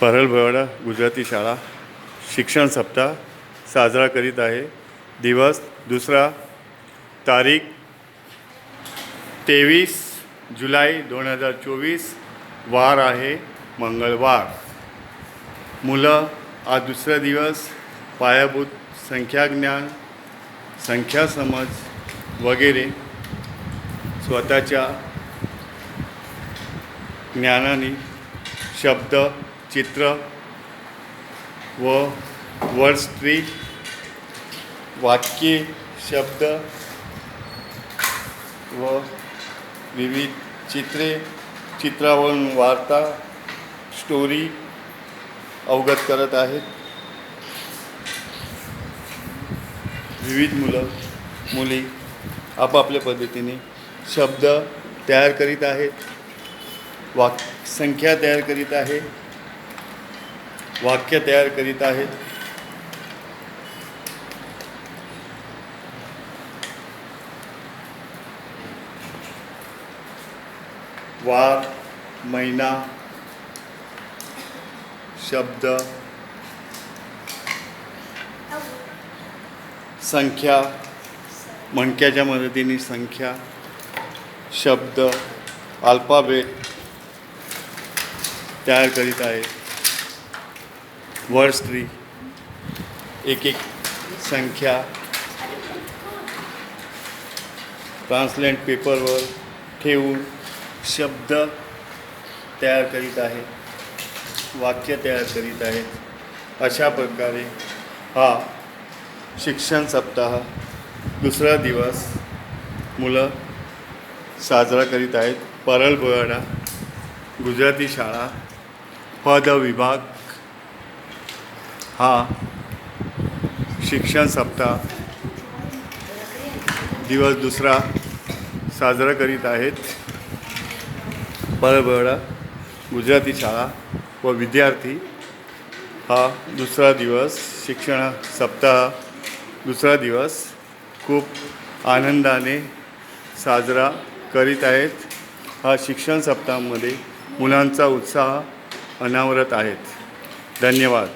परल भवाडा गुजराती शाळा शिक्षण सप्ताह साजरा करीत आहे. दिवस दुसरा तारीख तेवीस जुलै दोन हजार चोवीस वार आहे मंगळवार. मुलं आज दुसरा दिवस पायाभूत संख्याज्ञान संख्या समज वगैरे स्वतःच्या ज्ञानाने शब्द चित्र व वर्ड्स ट्री वाक्ये शब्द व विविध चित्रे चित्रावरून वार्ता स्टोरी अवगत करत आहेत. विविध मुलं मुली आपापल्या पद्धतीने शब्द तयार करीत आहेत वाक संख्या तयार करीत आहे वाक्य तयार करीत आहेत. वार महिना शब्द संख्या मणक्याच्या मदतीने संख्या शब्द अल्फाबेट तयार करीत आहेत. वर्ड्स ट्री एक एक संख्या. ट्रान्सलेट पेपरवर ठेवून शब्द तयार करीत आहेत वाक्य तयार करीत आहेत अशा प्रकारे हा शिक्षण सप्ताह दुसरा दिवस मुलं साजरा करीत आहेत. परळ बोयाडा गुजराती शाळा पद विभाग हा. शिक्षण सप्ताह. दिवस दुसरा साजरा करीत आहेत. परळबोयाडा गुजराती शाळा व विद्यार्थी. हा दुसरा दिवस शिक्षण सप्ताह दुसरा दिवस. खूप आनंदाने साजरा करीत आहेत. हा शिक्षण सप्ताहामध्ये मुलांचा उत्साह अनावरत आहेत. धन्यवाद.